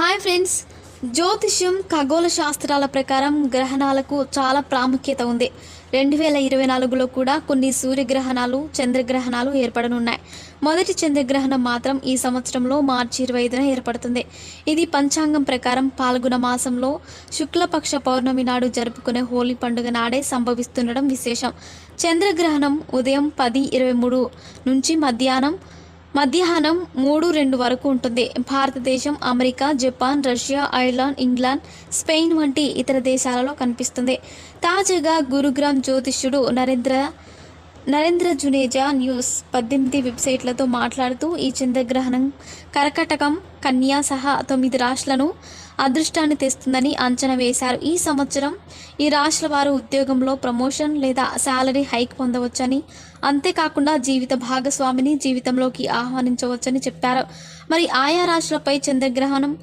Hi friends. జ్యోతిష్యం ఖగోళ శాస్త్రాల ప్రకారం గ్రహణాలకు చాలా ప్రాముఖ్యత ఉంది. రెండు వేల ఇరవై నాలుగులో కూడా కొన్ని సూర్యగ్రహణాలు చంద్రగ్రహణాలు ఏర్పడనున్నాయి. మొదటి చంద్రగ్రహణం మాత్రం ఈ సంవత్సరంలో మార్చి ఇరవై ఐదున ఏర్పడుతుంది. ఇది పంచాంగం ప్రకారం పాల్గొన మాసంలో శుక్లపక్ష పౌర్ణమి నాడు జరుపుకునే హోలీ పండుగ నాడే సంభవిస్తుండడం విశేషం. చంద్రగ్రహణం ఉదయం పది ఇరవై మూడు నుంచి మధ్యాహ్నం మధ్యాహ్నం మూడు రెండు వరకు ఉంటుంది. Bharatadesam America Japan Russia Ireland England Spain వంటి ఇతర దేశాలలో కనిపిస్తుంది. తాజాగా గురుగ్రామ్ జ్యోతిష్యుడు నరేంద్ర నరేంద్ర జునేజా న్యూస్ పద్దెనిమిది వెబ్సైట్లతో మాట్లాడుతూ ఈ చంద్రగ్రహణం కర్కటకం కన్యా సహా తొమ్మిది రాష్ట్రాలను అదృష్టాన్ని తెస్తుందని అంచనా వేశారు. ఈ సంవత్సరం ఈ రాష్ట్రాల వారు ఉద్యోగంలో ప్రమోషన్ లేదా శాలరీ హైక్ పొందవచ్చని అంతేకాకుండా జీవిత భాగస్వామిని జీవితంలోకి ఆహ్వానించవచ్చని చెప్పారు. మరి ఆయా రాష్ట్రాలపై చంద్రగ్రహణం